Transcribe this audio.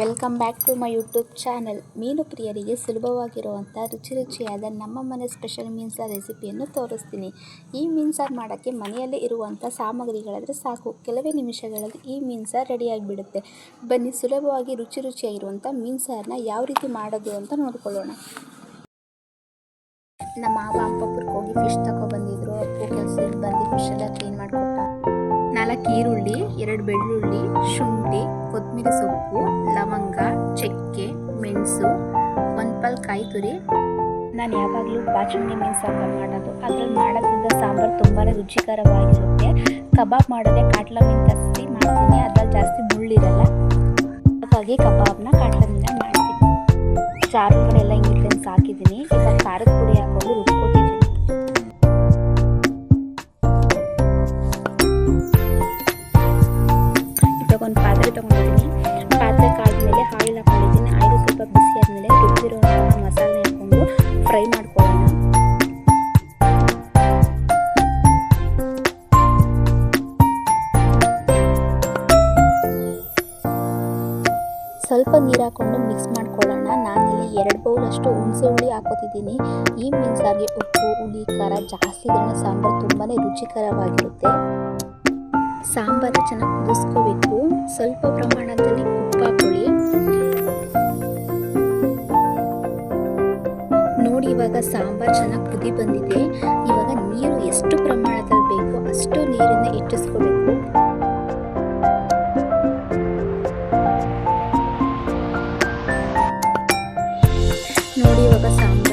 Welcome back to my YouTube channel ಮೀನು ಪ್ರಿಯರಿಗೆ ಸುಲಭವಾಗಿರುವಂಥ ರುಚಿ ರುಚಿಯಾದ ನಮ್ಮ ಮನೆ ಸ್ಪೆಷಲ್ ಮೀನು ರೆಸಿಪಿಯನ್ನು ತೋರಿಸ್ತೀನಿ. ಈ ಮೀನು ಸಾರು ಮಾಡೋಕ್ಕೆ ಮನೆಯಲ್ಲೇ ಇರುವಂಥ ಸಾಮಗ್ರಿಗಳಾದರೆ ಸಾಕು. ಕೆಲವೇ ನಿಮಿಷಗಳಲ್ಲಿ ಈ ಮೀನು ಸಾರು ರೆಡಿಯಾಗಿಬಿಡುತ್ತೆ. ಬನ್ನಿ, ಸುಲಭವಾಗಿ ರುಚಿ ರುಚಿಯಾಗಿರುವಂಥ ಮೀನು ಸಾರನ್ನ ಯಾವ ರೀತಿ ಮಾಡೋದು ಅಂತ ನೋಡ್ಕೊಳ್ಳೋಣ. ನಮ್ಮ ಮಾವ ಅಪ್ಪಪ್ಪರಿಗೆ ಹೋಗಿ ಫಿಶ್ ತಗೊಬಂದಿದ್ರು ಅಪ್ಪು ಕೆಲಸದಿಂದ ಬಂದು ಫಿಶ್ ಎಲ್ಲ ಕ್ಲೀನ್ ಮಾಡಿಕೊಟ್ಟ. ನಾಲ್ಕು ಈರುಳ್ಳಿ ಎರಡು ಬೆಳ್ಳುಳ್ಳಿ, ಶುಂಠಿ ಕೊತ್ತಂಬರಿ ಸೊಪ್ಪು, ಲವಂಗ, ಚಕ್ಕೆ, ಮೆಣಸು, ಒಂದು ಪಲ್ ಕಾಯಿ ತುರಿ. ನಾನು ಯಾವಾಗಲೂ ಬಾಚುಂಡಿ ಮೀನು ಸಾಂಬಾರು ಮಾಡೋದು. ಅದ್ರಲ್ಲಿ ಮಾಡೋದ್ರಿಂದ ಸಾಂಬಾರು ತುಂಬಾ ರುಚಿಕರವಾಗಿರುತ್ತೆ. ಕಬಾಬ್ ಮಾಡೋದೇ ಕಾಟ್ಲ ಮೀನು ಜಾಸ್ತಿ ಮಾಡ್ತೀನಿ. ಅದ್ರಲ್ಲಿ ಜಾಸ್ತಿ ಮುಳ್ಳಿರಲ್ಲ ಹಾಗಾಗಿ ಕಬಾಬ್ನ ಕಾಟ್ಲ ಮೀನ ಮಾಡ್ತೀನಿ. ಚಾರು ಕಡೆ ಎಲ್ಲ ಇಂಗ್ರೀಡಿಯೆಂಟ್ಸ್ ಹಾಕಿದ್ದೀನಿ. ಈಗ ಖಾರದ ಪುಡಿ ಹಾಕೊಂಡು ರುಬ್ಕೊತಿದ್ದೀನಿ. ಒಂದು ಪಾತ್ರೆ ತೊಗೊಂಡಿದ್ದೀನಿ. ಪಾತ್ರೆ ಕಾದ್ಮೇಲೆ ಆಯಿಲ್ ಹಾಕೊಂಡಿದ್ದೀನಿ. ಆಯಿಲ್ ಸ್ವಲ್ಪ ಬಿಸಿ ಆದಮೇಲೆ ರುಬ್ಬಿರುವಂತಹ ಮಸಾಲೆ ಹಾಕೊಂಡು ಫ್ರೈ ಮಾಡ್ಕೊಳ್ಳೋಣ. ಸ್ವಲ್ಪ ನೀರು ಹಾಕೊಂಡು ಮಿಕ್ಸ್ ಮಾಡ್ಕೊಳ್ಳೋಣ. ನಾನಿಲ್ಲಿ ಎರಡು ಬೌಲಷ್ಟು ಹುಣಸೆ ಹುಳಿ ಹಾಕೋತಿದ್ದೀನಿ. ಈ ಮಿಕ್ಸಾಗಿ ಉಪ್ಪು, ಹುಳಿ, ಖಾರ ಜಾಸ್ತಿ ಇದ್ರೆ ಸಾಂಬಾರು ತುಂಬಾ ರುಚಿಕರವಾಗಿರುತ್ತೆ. ಸಾಂಬಾರು ಚೆನ್ನಾಗಿ ಕುದಿಸ್ಕೋಬೇಕು ಸ್ವಲ್ಪ ಪ್ರಮಾಣದಲ್ಲಿ ಉಪ್ಪು ಹಾಕೊಳ್ಳಿ ನೋಡಿ, ಇವಾಗ ಸಾಂಬಾರು ಚೆನ್ನಾಗಿ ಕುದಿ ಬಂದಿದೆ. ಇವಾಗ ನೀರು ಎಷ್ಟು ಪ್ರಮಾಣದಲ್ಲಿ ಬೇಕೋ ಅಷ್ಟು ನೀರನ್ನು ಇಟ್ಟಿಸ್ಕೋಬೇಕು. ನೋಡಿ, ಇವಾಗ ಸಾಂಬಾರು